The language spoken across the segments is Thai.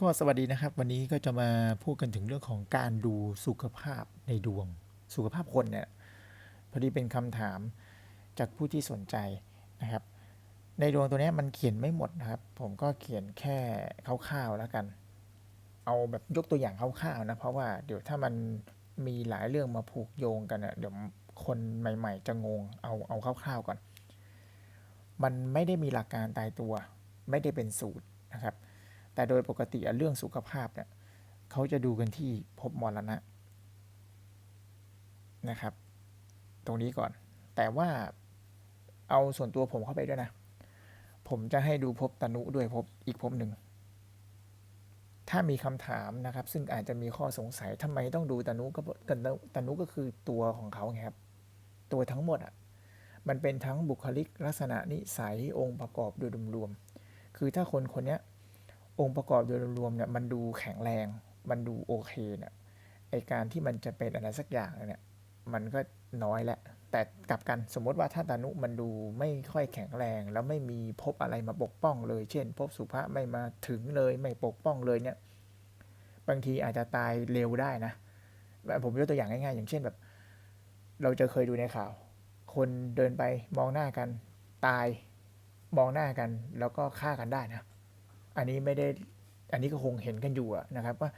ก็สวัสดีนะครับ วันนี้ก็จะมาพูดกันถึงเรื่องของการดูสุขภาพในดวง สุขภาพคนเนี่ยพอดีเป็นคำถามจากผู้ที่สนใจนะครับ ในดวงตัวนี้มันเขียนไม่หมดนะครับ ผมก็เขียนแค่คร่าวๆแล้วกัน เอาแบบยกตัวอย่างคร่าวๆนะเพราะว่าเดี๋ยวถ้ามันมีหลายเรื่องมาผูกโยงกันเน่ยเดี๋ยวคนใหม่ ๆ จะงงเอาเอาคร่าวๆก่อน มันไม่ได้มีหลักการตายตัว ไม่ได้เป็นสูตรนะครับ แต่โดยปกติเรื่องสุขภาพเนี่ยเขาจะดูกันที่ภพมรณะนะครับ ตรงนี้ก่อน แต่ว่าเอาส่วนตัวผมเข้าไปด้วยนะ ผมจะให้ดูภพตนุด้วยภพอีกภพหนึ่ง ถ้ามีคำถามนะครับ ซึ่งอาจจะมีข้อสงสัยทำไมต้องดูตนุก็กันตนุก็คือตัวของเขาไงครับ ตัวทั้งหมดอะ มันเป็นทั้งบุคลิกลักษณะนิสัยองค์ประกอบโดยรวมๆคือถ้าคนคนเนี้ย องค์ประกอบโดยรวมเนี่ยมันดูแข็งแรง มันดูโอเคเนี่ยไอการที่มันจะเป็นอะไรสักอย่างเนี่ยมันก็น้อยแหละ แต่กลับกันสมมติว่าถ้าตานุมันดูไม่ค่อยแข็งแรง แล้วไม่มีพบอะไรมาปกป้องเลย เช่น พบสุภาพไม่มาถึงเลยไม่ปกป้องเลยเนี่ยบางทีอาจจะตายเร็วได้นะแบบผมยกตัวอย่างง่ายๆ อย่างเช่นแบบ เราจะเคยดูในข่าว คนเดินไปมองหน้ากัน ตายมองหน้ากัน แล้วก็ฆ่ากันได้นะ อันนี้ไม่ได้อันนี้ก็คงเห็นกันอยู่นะครับว่า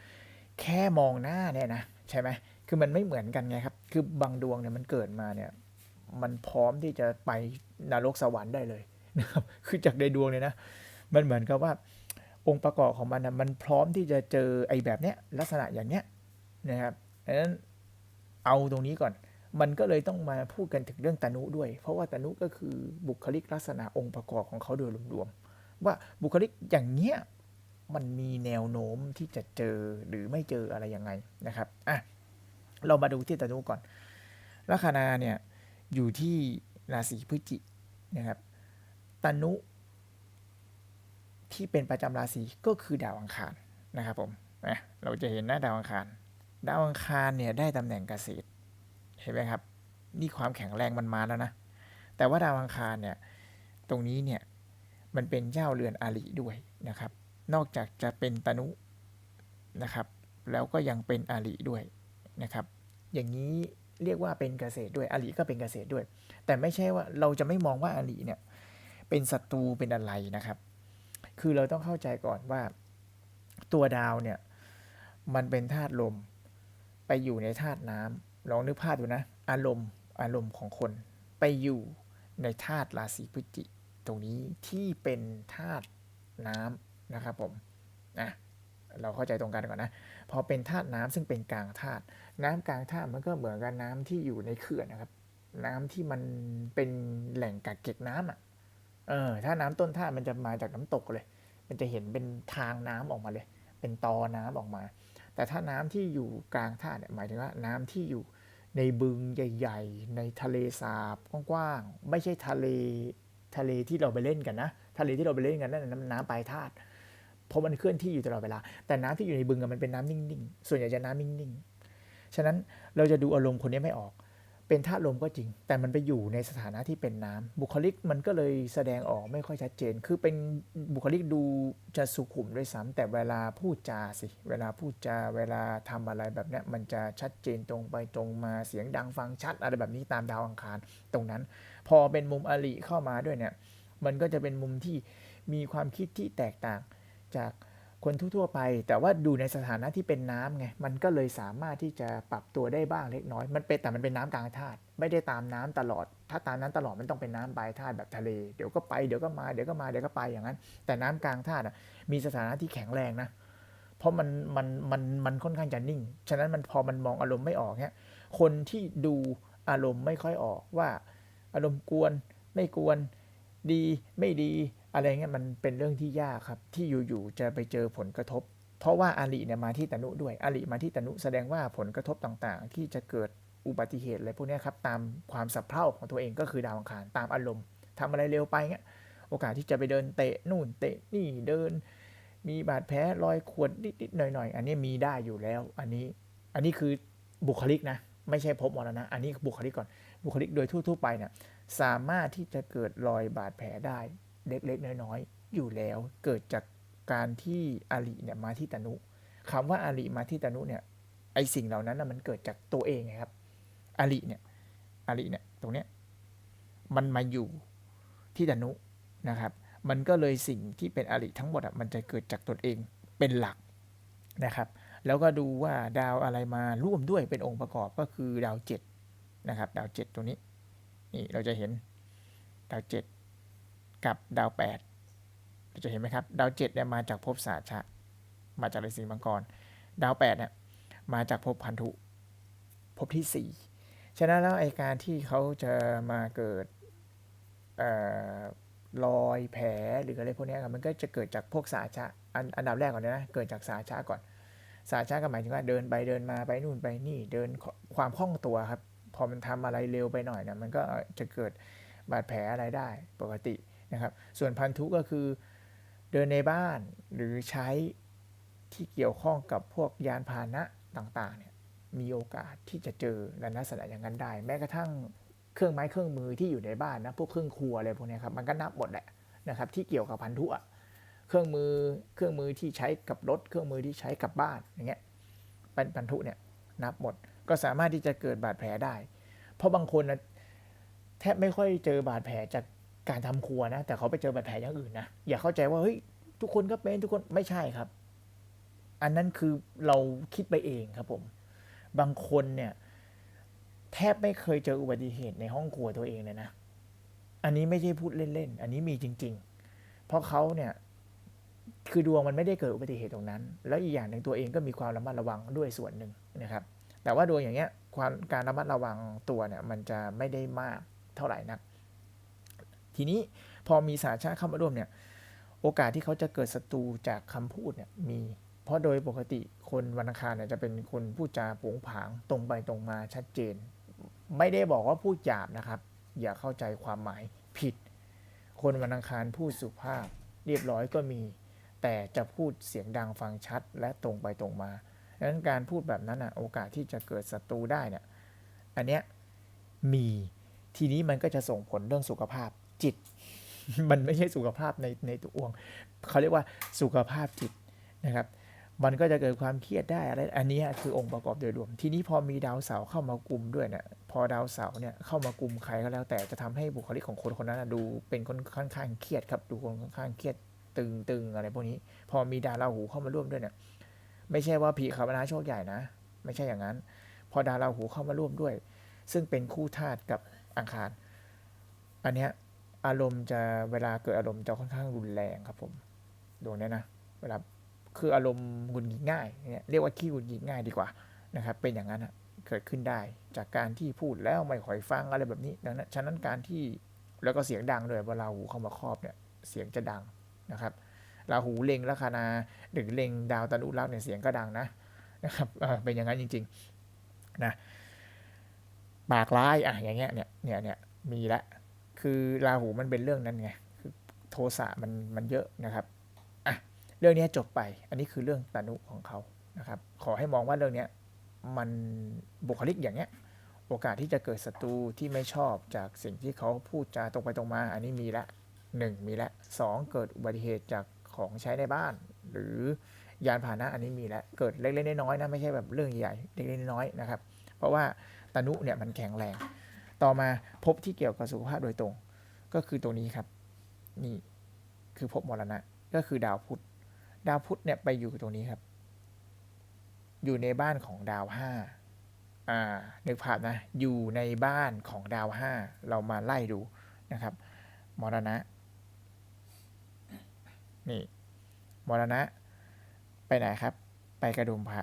แค่มองหน้าเนี่ยนะใช่ไหมคือมันไม่เหมือนกันไงครับ คือบางดวงเนี่ยมันเกิดมาเนี่ย มันพร้อมที่จะไปนรกสวรรค์ได้เลยนะครับคือจากในดวงเนี่ยนะ มันเหมือนกับว่าองค์ประกอบของมันนะมันพร้อมที่จะเจอไอ้แบบเนี้ยลักษณะอย่างเนี้ยนะครับดังนั้นเอาตรงนี้ก่อน มันก็เลยต้องมาพูดกันถึงเรื่องตนุด้วย เพราะว่าตนุก็คือบุคลิกลักษณะองค์ประกอบของเขาโดยรวมๆ ว่าบุคลิกอย่างเงี้ยมันมีแนวโน้มที่จะเจอหรือไม่เจออะไรยังไงนะครับอะเรามาดูที่ตนุก่อน ลัคนาเนี่ยอยู่ที่ราศีพฤศจิกนะครับตนุที่เป็นประจำราศีก็คือดาวอังคารนะครับผมนะเราจะเห็นหน้าดาวอังคาร ดาวอังคารเนี่ยได้ตำแหน่งเกษตรเห็นไหมครับ นี่ความแข็งแรงมันมาแล้วนะ แต่ว่าดาวอังคารเนี่ยตรงนี้เนี่ย มันเป็นเจ้าเรือนอาริด้วยนะครับ นอกจากจะเป็นตนุนะครับ แล้วก็ยังเป็นอาริด้วยนะครับ อย่างนี้เรียกว่าเป็นเกษตรด้วยอาริก็เป็นเกษตรด้วย แต่ไม่ใช่ว่าเราจะไม่มองว่าอาริเนี่ยเป็นศัตรูเป็นอะไรนะครับ คือเราต้องเข้าใจก่อนว่าตัวดาวเนี่ยมันเป็นธาตุลมไปอยู่ในธาตุน้ำลองนึกภาพดูนะ อารมณ์อารมณ์ของคนไปอยู่ในธาตุราศีพฤศจิ ตรงนี้ที่เป็นธาตุน้ำนะครับผมนะเราเข้าใจตรงกันก่อนนะ พอเป็นธาตุน้ำซึ่งเป็นกลางธาตุน้ำกลางธาตุมันก็เหมือนกับน้ำที่อยู่ในเขื่อนนะครับ น้ำที่มันเป็นแหล่งกักเก็บน้ำอะเออถ้าน้ำต้นธาตุมันจะมาจากน้ำตกเลย มันจะเห็นเป็นทางน้ำออกมาเลย เป็นตอน้ำออกมา แต่ถ้าน้ำที่อยู่กลางธาตุเนี่ยหมายถึงว่าน้ำที่อยู่ในบึงใหญ่ ๆ ในทะเลสาบกว้างๆไม่ใช่ทะเล ทะเลที่เราไปเล่นกันนะ ทะเลที่เราไปเล่นกันนั่นน้ำน้ำปลายธาตุเพราะมันเคลื่อนที่อยู่ตลอดเวลา แต่น้ำที่อยู่ในบึงมันเป็นน้ำนิ่งๆ ส่วนใหญ่จะน้ำนิ่งๆ ฉะนั้นเราจะดูอารมณ์คนนี้ไม่ออก เป็นธาตุลมก็จริง แต่มันไปอยู่ในสถานะที่เป็นน้ำบุคลิกมันก็เลยแสดงออกไม่ค่อยชัดเจน คือเป็นบุคลิกดูจะสุขุมด้วยซ้ำแต่เวลาพูดจาสิ เวลาพูดจา เวลาทำอะไรแบบนี้มันจะชัดเจนตรงไปตรงมา เสียงดังฟังชัดอะไรแบบนี้ตามดาวอังคาร ตรงนั้น พอเป็นมุมอริเข้ามาด้วยเนี่ย มันก็จะเป็นมุมที่มีความคิดที่แตกต่างจากคนทั่วๆไป แต่ว่าดูในสถานะที่เป็นน้ำไง มันก็เลยสามารถที่จะปรับตัวได้บ้างเล็กน้อย มันเป็นแต่มันเป็นน้ำกลางธาตุ ไม่ได้ตามน้ำตลอด ถ้าตามน้ำตลอดมันต้องเป็นน้ำปลายธาตุแบบทะเล เดี๋ยวก็ไป เดี๋ยวก็มา เดี๋ยวก็มา เดี๋ยวก็ไปอย่างนั้น แต่น้ำกลางธาตุมีสถานะที่แข็งแรงนะ เพราะมันมันมันมันค่อนข้างจะนิ่ง ฉะนั้นมันพอมันมองอารมณ์ไม่ออกเนี่ยคนที่ดูอารมณ์ไม่ค่อยออกว่า อารมณ์กวน ไม่กวน ดีไม่ดี อะไรเงี้ยมันเป็นเรื่องที่ยากครับ ที่อยู่ๆจะไปเจอผลกระทบ เพราะว่าอาลีเนี่ยมาที่ตนุด้วยอาลีมาที่ตนุแสดงว่าผลกระทบต่างๆ ที่จะเกิดอุบัติเหตุอะไรพวกนี้ครับตามความสับเพร่าของตัวเองก็คือดาวอังคารตามอารมณ์ทำอะไรเร็วไปเงี้ยโอกาสที่จะไปเดินเตะนู่นเตะนี่เดิน มีบาดแผลรอยขวดนิดๆหน่อยๆ อันนี้มีได้อยู่แล้ว อันนี้อันนี้คือบุคลิกนะ ไม่ใช่พบมรณะ อันนี้บุคลิกก่อน บุคลิกโดยทั่วๆไปเนี่ยสามารถที่จะเกิดรอยบาดแผลได้เล็กๆน้อยๆ อยู่แล้ว เกิดจากการที่อาริเนี่ยมาที่ตนุคำว่าอาริมาที่ตนุเนี่ยไอสิ่งเหล่านั้นนะมันเกิดจากตัวเองครับอาริเนี่ยอาริเนี่ยตรงเนี้ยมันมาอยู่ที่ตนุนะครับ มันก็เลยสิ่งที่เป็นอาริทั้งหมดอะมันจะเกิดจากตนเองเป็นหลักนะครับ แล้วก็ดูว่าดาวอะไรมาร่วมด้วยเป็นองค์ประกอบก็คือดาวเจ็ด นะครับ ดาวเจ็ดตรงนี้ นี่เราจะเห็นดาวเจ็ดกับดาวแปดเราจะเห็นไหมครับ ดาวเจ็ดเนี่ยมาจากภพสาชะ มาจากราศีมังกร ดาวแปดเนี่ยมาจากภพพันธุภพที่สี่ฉะนั้นแล้วไอการที่เขาจะมาเกิดเอ่อรอยแผลหรืออะไรพวกนี้ครับมันก็จะเกิดจากพวกสาชะอันอันดับแรกก่อนนะ เกิดจากสาชะก่อน สาชะก็หมายถึงว่าเดินไปเดินมาไปนู่นไปนี่เดินความคล่องตัวครับ พอมันทำอะไรเร็วไปหน่อยเนี่ยมันก็จะเกิดบาดแผลอะไรได้ปกตินะครับ ส่วนพันธุก็คือเดินในบ้านหรือใช้ที่เกี่ยวข้องกับพวกยานพาหนะต่างๆเนี่ยมีโอกาสที่จะเจอและลักษณะอย่างนั้นได้ แม้กระทั่งเครื่องไม้เครื่องมือที่อยู่ในบ้านนะพวกเครื่องครัวอะไรพวกนี้ครับมันก็นับหมดแหละนะครับที่เกี่ยวกับพันธุอะเครื่องมือเครื่องมือที่ใช้กับรถ เครื่องมือที่ใช้กับบ้านอย่างเงี้ยเป็นพันธุเนี่ยนับหมด ก็สามารถที่จะเกิดบาดแผลได้ เพราะบางคนนะแทบไม่ค่อยเจอบาดแผลจากการทำครัวนะ แต่เขาไปเจอบาดแผลอย่างอื่นนะอย่าเข้าใจว่าเฮ้ยทุกคนก็เป็นทุกคนไม่ใช่ครับ อันนั้นคือเราคิดไปเองครับผม บางคนเนี่ย แทบไม่เคยเจออุบัติเหตุในห้องครัวตัวเองเลยนะอันนี้ไม่ใช่พูดเล่นๆอันนี้มีจริง ๆ เพราะเขาเนี่ยคือดวงมันไม่ได้เกิดอุบัติเหตุตรงนั้น แล้วอีกอย่างหนึ่งตัวเองก็มีความระมัดระวังด้วยส่วนหนึ่งนะครับ แต่ว่าดวงอย่างเงี้ยความการระมัดระวังตัวเนี่ยมันจะไม่ได้มากเท่าไหร่นัก ทีนี้พอมีสาชาติเข้ามาร่วมเนี่ยโอกาสที่เขาจะเกิดศัตรูจากคำพูดเนี่ยมี เพราะโดยปกติคนวันอังคารเนี่ยจะเป็นคนพูดจาโผงผางตรงไปตรงมาชัดเจน ไม่ได้บอกว่าพูดหยาบนะครับ อย่าเข้าใจความหมายผิด คนวันอังคารพูดสุภาพเรียบร้อยก็มี แต่จะพูดเสียงดังฟังชัดและตรงไปตรงมาังนั้นการพูดแบบนั้นอะโอกาสที่จะเกิดศัตรูได้เนี่ยอันเนี้ยมีทีนี้มันก็จะส่งผลเรื่องสุขภาพจิต มันไม่ใช่สุขภาพในในตัวอ้วงเขาเรียกว่าสุขภาพจิตนะครับ มันก็จะเกิดความเครียดได้อะไรอันนี้คือองค์ประกอบโดยรวม ทีนี้พอมีดาวเสาร์เข้ามากลุ่มด้วยเนี่ยพอดาวเสาร์เนี่ยเข้ามากลุ่มใครก็แล้วแต่จะทำให้บุคลิกของคนคนนั้นดูเป็นคนค่อนข้างเครียดครับดูคนค่อนข้างเครียดตึงตึงอะไรพวกนี้ พอมีดาวราหูเข้ามาร่วมด้วยเนี่ย ไม่ใช่ว่าผีขับนาโชคใหญ่นะ ไม่ใช่อย่างนั้น พอดาวราหูเข้ามาร่วมด้วย ซึ่งเป็นคู่ธาตุกับอังคาร อันเนี้ยอารมณ์จะเวลาเกิดอารมณ์จะค่อนข้างรุนแรงครับผมดวงเนี้ยนะ เวลาคืออารมณ์หงุดหงิดง่ายเนี่ยเรียกว่าขี้หงุดหงิดง่ายดีกว่านะครับ เป็นอย่างนั้นอะเกิดขึ้นได้ จากการที่พูดแล้วไม่ค่อยฟังอะไรแบบนี้ดังนั้นฉะนั้นการที่แล้วก็เสียงดังด้วยเวลาหูเข้ามาครอบเนี่ยเสียงจะดังนะครับ ราหูเล็งลัคนาหรือเล็งดาวตนุรักเนี่ยเสียงก็ดังนะนะครับเป็นอย่างนั้นจริงๆนะปากร้ายอะอย่างเงี้ยเนี่ยเนี่ยเนี่ยมีละคือราหูมันเป็นเรื่องนั้นไงคือโทสะมันมันเยอะนะครับอะเรื่องนี้จบไป อันนี้คือเรื่องตานุของเขานะครับ ขอให้มองว่าเรื่องเนี้ยมันบุคลิกอย่างเงี้ยโอกาสที่จะเกิดศัตรูที่ไม่ชอบจากสิ่งที่เขาพูดจาตรงไปตรงมา อันนี้มีละหนึ่งมีละสองเกิดอุบัติเหตุจาก ของใช้ในบ้าน หรือยานพาหนะอันนี้มีแล้วเกิดเล็กๆน้อยๆนะไม่ใช่แบบเรื่องใหญ่เล็กๆน้อยๆนะครับ เพราะว่าตานุเนี่ยมันแข็งแรง ต่อมาพบที่เกี่ยวกับสุขภาพโดยตรง ก็คือตรงนี้ครับ นี่คือภพมรณะ ก็คือดาวพุธดาวพุธเนี่ยไปอยู่ตรงนี้ครับ อยู่ในบ้านของดาวห้าอ่านึกภาพนะ อยู่ในบ้านของดาวห้าเรามาไล่ดูนะครับมรณะ นี่มรณะ ไปไหนครับ ไปกระดุมพระ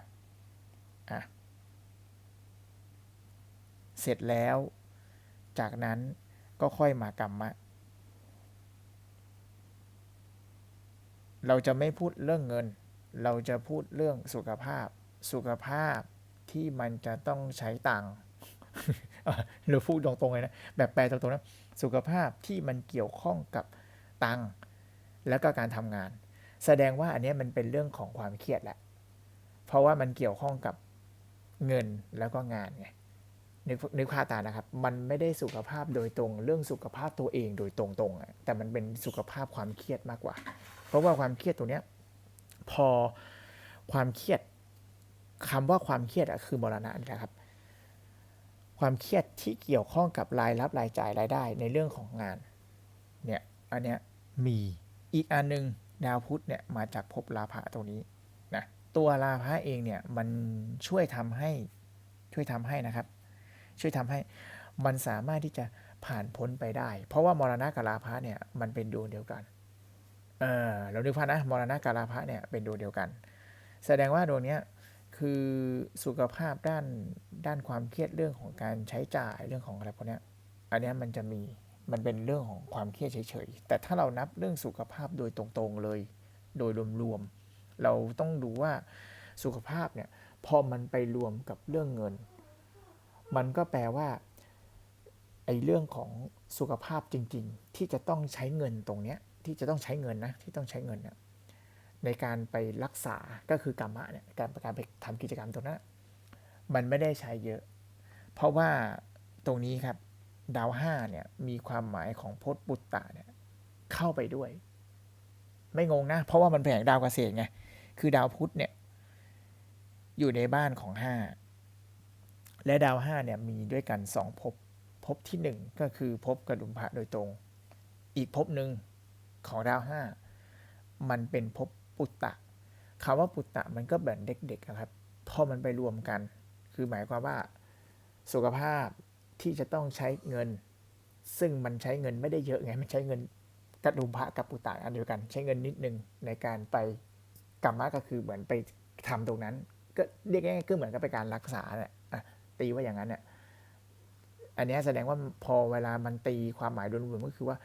อะเสร็จแล้ว จากนั้นก็ค่อยมากรรมะ เราจะไม่พูดเรื่องเงิน เราจะพูดเรื่องสุขภาพ สุขภาพที่มันจะต้องใช้ตังค์เราพูดตรงๆเลยนะ แบบแปลตรงๆนะ สุขภาพที่มันเกี่ยวข้องกับตังค์ แล้วก็การทำงาน แสดงว่าอันนี้มันเป็นเรื่องของความเครียดแหละ เพราะว่ามันเกี่ยวข้องกับเงินแล้วก็งานไงนึกนึกภาพตานะครับ มันไม่ได้สุขภาพโดยตรง เรื่องสุขภาพตัวเองโดยตรงๆอะแต่มันเป็นสุขภาพความเครียดมากกว่า เพราะว่าความเครียดตัวเนี้ยพอความเครียดคำว่าความเครียดอะคือมรณะนะครับ ความเครียดที่เกี่ยวข้องกับรายรับรายจ่ายรายได้ในเรื่องของงานเนี่ยอันเนี้ยมี อีกอันหนึ่งดาวพุธเนี่ยมาจากภพลาภะตรงนี้นะตัวลาภะเองเนี่ยมันช่วยทำให้ช่วยทำให้นะครับ ช่วยทำให้มันสามารถที่จะผ่านพ้นไปได้ เพราะว่ามรณะกับลาภะเนี่ยมันเป็นดวงเดียวกันเออเราดูพานะมรณะกับลาภะเนี่ยเป็นดวงเดียวกัน แสดงว่าดวงเนี้ยคือสุขภาพด้านด้านความเครียดเรื่องของการใช้จ่ายเรื่องของอะไรพวกเนี้ยอันเนี้ยมันจะมี มันเป็นเรื่องของความเครียดเฉยๆ แต่ถ้าเรานับเรื่องสุขภาพโดยตรงๆเลย โดยรวมๆ เราต้องดูว่าสุขภาพเนี่ยพอมันไปรวมกับเรื่องเงิน มันก็แปลว่าไอ้เรื่องของสุขภาพจริง ๆ ที่จะต้องใช้เงินตรงเนี้ยที่จะต้องใช้เงินนะที่ต้องใช้เงินเนี่ยในการไปรักษาก็คือกรรมะเนี่ยการการไปทำกิจกรรมตรงนั้นมันไม่ได้ใช้เยอะ เพราะว่าตรงนี้ครับ ดาวห้าเนี่ยมีความหมายของพจน์ปุตตะเนี่ยเข้าไปด้วย ไม่งงนะ เพราะว่ามันแผงดาวเกษตรไงคือดาวพุธเนี่ยอยู่ในบ้านของห้าและดาวห้าเนี่ยมีด้วยกันสองภพภพที่หนึ่งก็คือภพกระดุมพระโดยตรง อีกภพหนึ่งของดาวห้ามันเป็นภพปุตตะคำว่าปุตตะมันก็แบบเด็กๆอะครับพอมันไปรวมกัน คือหมายความว่าสุขภาพ ที่จะต้องใช้เงิน ซึ่งมันใช้เงินไม่ได้เยอะไง มันใช้เงินกระดุมพระกับปุตตะอันเดียวกัน ใช้เงินนิดนึงในการไปกรรมะก็คือเหมือนไปทำตรงนั้น ก็เรียกง่ายๆก็เหมือนกับไปการรักษาเนี่ยตีว่าอย่างนั้นเนี่ยอันนี้แสดงว่าพอเวลามันตีความหมายรวมๆก็คือว่า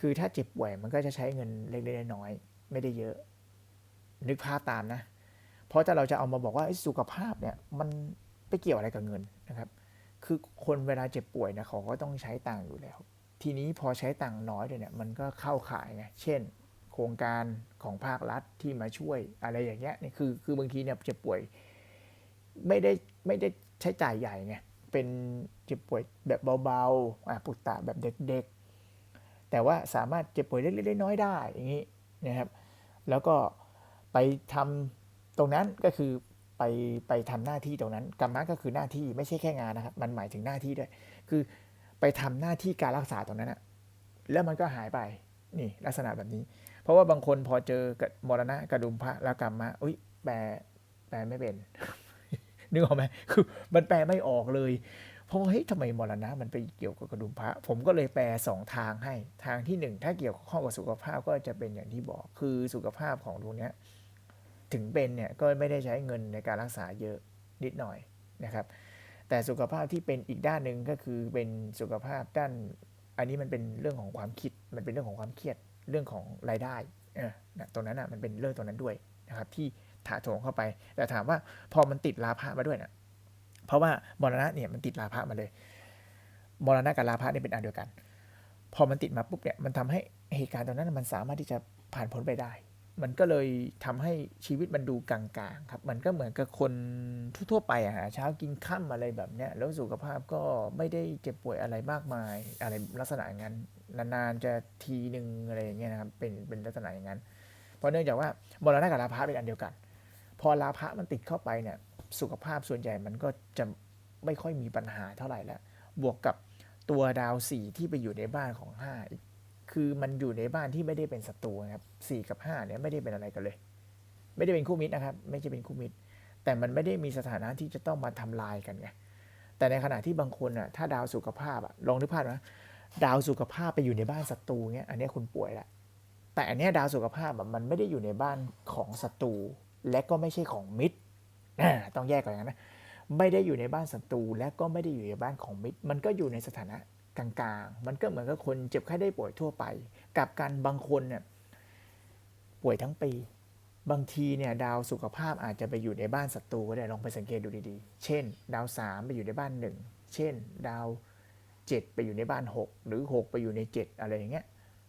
คือถ้าเจ็บป่วยมันก็จะใช้เงินเล็กๆน้อยๆไม่ได้เยอะ นึกภาพตามนะ เพราะถ้าเราจะเอามาบอกว่าสุขภาพเนี่ยมันไปเกี่ยวอะไรกับเงินนะครับ คือคนเวลาเจ็บป่วยเนี่ยเขาก็ต้องใช้ตังค์อยู่แล้ว ทีนี้พอใช้ตังค์น้อยเนี่ยมันก็เข้าข่ายไงเช่น โครงการของภาครัฐที่มาช่วยอะไรอย่างเงี้ยนี่คือคือบางทีเนี่ยเจ็บป่วยไม่ได้ไม่ได้ใช้จ่ายใหญ่ไงเป็นเจ็บป่วยแบบเบาๆอะปุตตะแบบเด็กๆ แต่ว่าสามารถเจ็บป่วยเล็กๆน้อยๆได้อย่างนี้นะครับ แล้วก็ไปทำตรงนั้นก็คือ ไปไปทำหน้าที่ตรงนั้นกรรมะก็คือหน้าที่ไม่ใช่แค่งานนะครับ มันหมายถึงหน้าที่ด้วย คือไปทำหน้าที่การรักษาตรงนั้นอะแล้วมันก็หายไปนี่ลักษณะแบบนี้ เพราะว่าบางคนพอเจอกับมรณะกระดุมพระแล้วกรรมะอุ้ยแปลแปลไม่เป็นนึกออกไหมคือมันแปลไม่ออกเลยเพราะว่าเฮ้ยทำไมมรณะมันไปเกี่ยวกับกระดุมพระ ผมก็เลยแปลสองทางให้ ทางที่หนึ่งถ้าเกี่ยวข้องกับสุขภาพก็จะเป็นอย่างที่บอกคือสุขภาพของตรงเนี้ย ถึงเป็นเนี่ยก็ไม่ได้ใช้เงินในการรักษาเยอะนิดหน่อยนะครับ แต่สุขภาพที่เป็นอีกด้านหนึ่งก็คือเป็นสุขภาพด้าน อันนี้มันเป็นเรื่องของความคิด มันเป็นเรื่องของความเครียดเรื่องของรายได้เนะตรงนั้นอะมันเป็นเรื่องตรงนั้นด้วยนะครับที่ถาโถมเข้าไป แต่ถามว่าพอมันติดลาภะมาด้วยนะเพราะว่ามรณะเนี่ยมันติดลาภะมาเลยมรณะกับลาภะเนี่ยเป็นอันเดียวกัน พอมันติดมาปุ๊บเนี่ยมันทำให้เหตุการณ์ตรงนั้นมันสามารถที่จะผ่านพ้นไปได้ มันก็เลยทำให้ชีวิตมันดูกลางๆครับ มันก็เหมือนกับคนทั่วๆไปอะหาเช้ากินข้ามอะไรแบบเนี้ยแล้วสุขภาพก็ไม่ได้เจ็บป่วยอะไรมากมาย อะไรลักษณะอย่างนั้นนานๆจะทีหนึ่งอะไรอย่างเงี้ยนะครับเป็นเป็นลักษณะอย่างนั้น เพราะเนื่องจากว่ามรณะกับลาภะเป็นอันเดียวกัน พอลาภะมันติดเข้าไปเนี่ยสุขภาพส่วนใหญ่มันก็จะไม่ค่อยมีปัญหาเท่าไหร่แล้วบวกกับตัวดาวสี่ที่ไปอยู่ในบ้านของห้าอีก คือมันอยู่ในบ้านที่ไม่ได้เป็นศัตรูครับสี่กับห้าเนี่ยไม่ได้เป็นอะไรกันเลย ไม่ได้เป็นคู่มิตรนะครับ ไม่ใช่เป็นคู่มิตร แต่มันไม่ได้มีสถานะที่จะต้องมาทำลายกันไงแต่ในขณะที่บางคนอะถ้าดาวสุขภาพอะลองนึกภาพนะดาวสุขภาพไปอยู่ในบ้านศัตรูเงี้ยอันนี้คุณป่วยละแต่อันนี้ดาวสุขภาพมันไม่ได้อยู่ในบ้านของศัตรูและก็ไม่ใช่ของมิตรต้องแยกก่อนนะไม่ได้อยู่ในบ้านศัตรูและก็ไม่ได้อยู่ในบ้านของมิตร มันก็อยู่ในสถานะ กลางๆ มันก็เหมือนกับคนเจ็บไข้ได้ป่วยทั่วไป กับการบางคนเนี่ยป่วยทั้งปี บางทีเนี่ยดาวสุขภาพอาจจะไปอยู่ในบ้านศัตรูก็ได้ลองไปสังเกตดูดีๆ เช่น ดาวสามไปอยู่ในบ้านหนึ่งเช่น ดาวเจ็ดไปอยู่ในบ้านหกหรือหกไปอยู่ในเจ็ดอะไรอย่างเงี้ย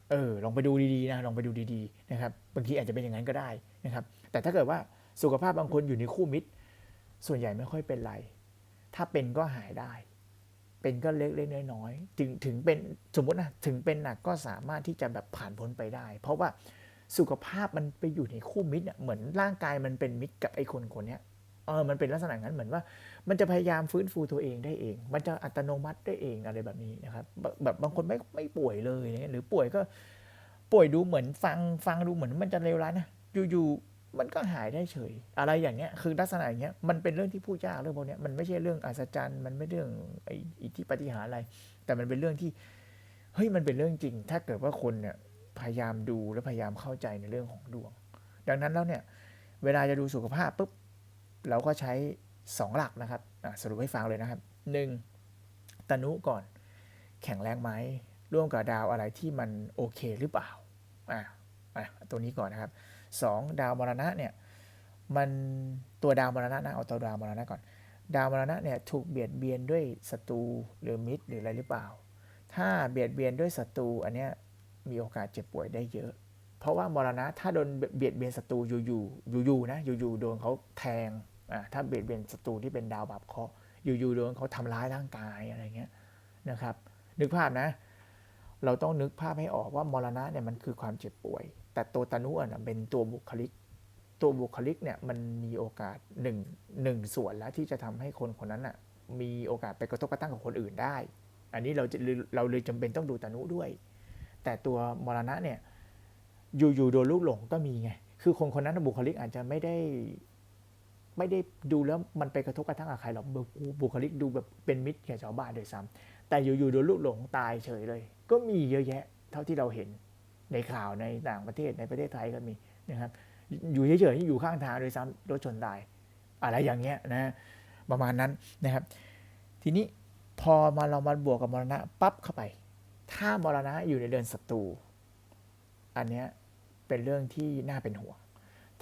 เออลองไปดูดีๆนะลองไปดูดีๆนะครับบางทีอาจจะเป็นอย่างนั้นก็ได้นะครับ แต่ถ้าเกิดว่าสุขภาพบางคนอยู่ในคู่มิตร ส่วนใหญ่ไม่ค่อยเป็นไร ถ้าเป็นก็หายได้ เป็นก็เล็กๆน้อยๆถึงถึงเป็นสมมตินะถึงเป็นหนักก็สามารถที่จะแบบผ่านพ้นไปได้ เพราะว่าสุขภาพมันไปอยู่ในคู่มิตรเหมือนร่างกายมันเป็นมิตรกับไอ้คนคนเนี้ยเออมันเป็นลักษณะนั้นเหมือนว่า มันจะพยายามฟื้นฟูตัวเองได้เอง มันจะอัตโนมัติได้เองอะไรแบบนี้นะครับ แบบแบบบางคนไม่ไม่ป่วยเลยเนี่ยหรือป่วยก็ป่วยดูเหมือนฟังฟังดูเหมือนมันจะเลวร้ายนะอยู่ๆ มันก็หายได้เฉย อะไรอย่างเงี้ยคือลักษณะอย่างเงี้ยมันเป็นเรื่องที่พูดยากเรื่องพวกเนี้ยมันไม่ใช่เรื่องอัศจรรย์มันไม่เรื่องไอ้อิทธิปฏิหารอะไร แต่มันเป็นเรื่องที่เฮ้ยมันเป็นเรื่องจริง ถ้าเกิดว่าคนเนี่ยพยายามดูและพยายามเข้าใจในเรื่องของดวง ดังนั้นแล้วเนี่ยเวลาจะดูสุขภาพปุ๊บเราก็ใช้ 2 หลักนะครับสรุปให้ฟังเลยนะครับ 1. ตนุก่อน แข็งแรงไหมร่วมกับดาวอะไรที่มันโอเคหรือเปล่าอะอะตัวนี้ก่อนนะครับ 2. ดาวมรณะเนี่ยมันตัวดาวมรณะนะเอาตัวดาวมรณะก่อน ดาวมรณะเนี่ยถูกเบียดเบียนด้วยศัตรูหรือมิตรหรืออะไรหรือเปล่า ถ้าเบียดเบียนด้วยศัตรูอันเนี้ยมีโอกาสเจ็บป่วยได้เยอะ เพราะว่ามรณะถ้าโดนเบียดเบียนศัตรูอยู่ๆอยู่ๆนะอยู่ๆโดนเขาแทงอ่าถ้าเบียดเบียนศัตรูที่เป็นดาวบาปเคราะห์อยู่ๆโดนเขาทำร้ายร่างกายอะไรเงี้ยนะครับ นึกภาพนะ เราต้องนึกภาพให้ออกว่ามรณะเนี่ยมันคือความเจ็บป่วย แต่ตัวตนุอะนะเป็นตัวบุคลิก ตัวบุคลิกเนี่ยมันมีโอกาสหนึ่งหนึ่งส่วนแล้วที่จะทำให้คนคนนั้นอะมีโอกาสไปกระทบกระทั่งกับคนอื่นได้ อันนี้เราจะเราเลยจำเป็นต้องดูตนุด้วย แต่ตัวมรณะเนี่ยอยู่ๆโดนลูกหลงก็มีไงคือคนคนนั้นบุคลิกอาจจะไม่ได้ไม่ได้ดูแล้วมันไปกระทบกระทั่งกับใครหรอกบุบุคลิกดูแบบเป็นมิตรแก่ชาวบ้านโดยซ้ำแต่อยู่ๆโดนลูกหลงตายเฉยเลย ก็มีเยอะแยะ เท่าที่เราเห็น ในข่าวในต่างประเทศในประเทศไทยก็มีนะครับอยู่เฉยๆอยู่ข้างทางโดยซ้ำรถชนตาย อะไรอย่างเงี้ยนะประมาณนั้นนะครับ ทีนี้พอมาเรามาบวกกับมรณะปั๊บเข้าไป ถ้ามรณะอยู่ในเดือนศัตรูอันเนี้ยเป็นเรื่องที่น่าเป็นห่วง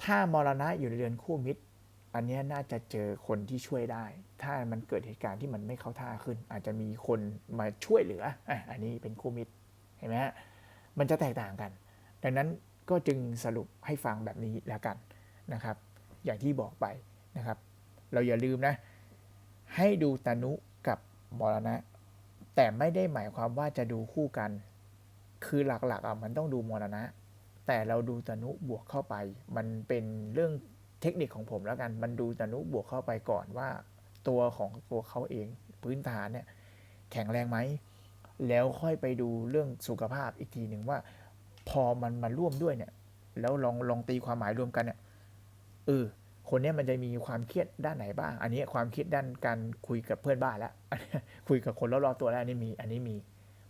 ถ้ามรณะอยู่ในเดือนคู่มิตร อันเนี้ยน่าจะเจอคนที่ช่วยได้ ถ้ามันเกิดเหตุการณ์ที่มันไม่เข้าท่าขึ้น อาจจะมีคนมาช่วยเหลืออันนี้เป็นคู่มิตรเห็นไหมฮะ มันจะแตกต่างกัน ดังนั้นก็จึงสรุปให้ฟังแบบนี้แล้วกันนะครับ อย่างที่บอกไปนะครับ เราอย่าลืมนะ ให้ดูตนุกับมรณะ แต่ไม่ได้หมายความว่าจะดูคู่กัน คือหลักๆอะมันต้องดูมรณะ แต่เราดูตนุบวกเข้าไป มันเป็นเรื่องเทคนิคของผมแล้วกัน มันดูตนุบวกเข้าไปก่อนว่า ตัวของตัวเขาเองพื้นฐานเนี่ยแข็งแรงไหม แล้วค่อยไปดูเรื่องสุขภาพอีกทีหนึ่งว่า พอมันมาร่วมด้วยเนี่ย แล้วลองลองตีความหมายรวมกันเนี่ยเออคนเนี้ยมันจะมีความเครียดด้านไหนบ้าง อันนี้ความคิดด้านการคุยกับเพื่อนบ้านแล้วคุยกับคนรอบๆตัวแล้วอันนี้มี อันนี้มี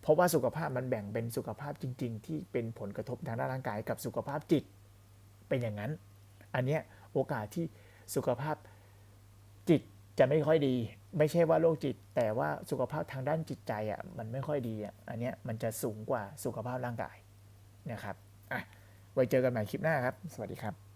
เพราะว่าสุขภาพมันแบ่งเป็นสุขภาพจริง ๆ ที่เป็นผลกระทบทางด้านร่างกายกับสุขภาพจิต เป็นอย่างนั้น อันเนี้ยโอกาสที่สุขภาพ จะไม่ค่อยดี ไม่ใช่ว่าโรคจิต แต่ว่าสุขภาพทางด้านจิตใจอะมันไม่ค่อยดีอะอันเนี้ยมันจะสูงกว่าสุขภาพร่างกายนะครับอะไว้เจอกันใหม่คลิปหน้าครับ สวัสดีครับ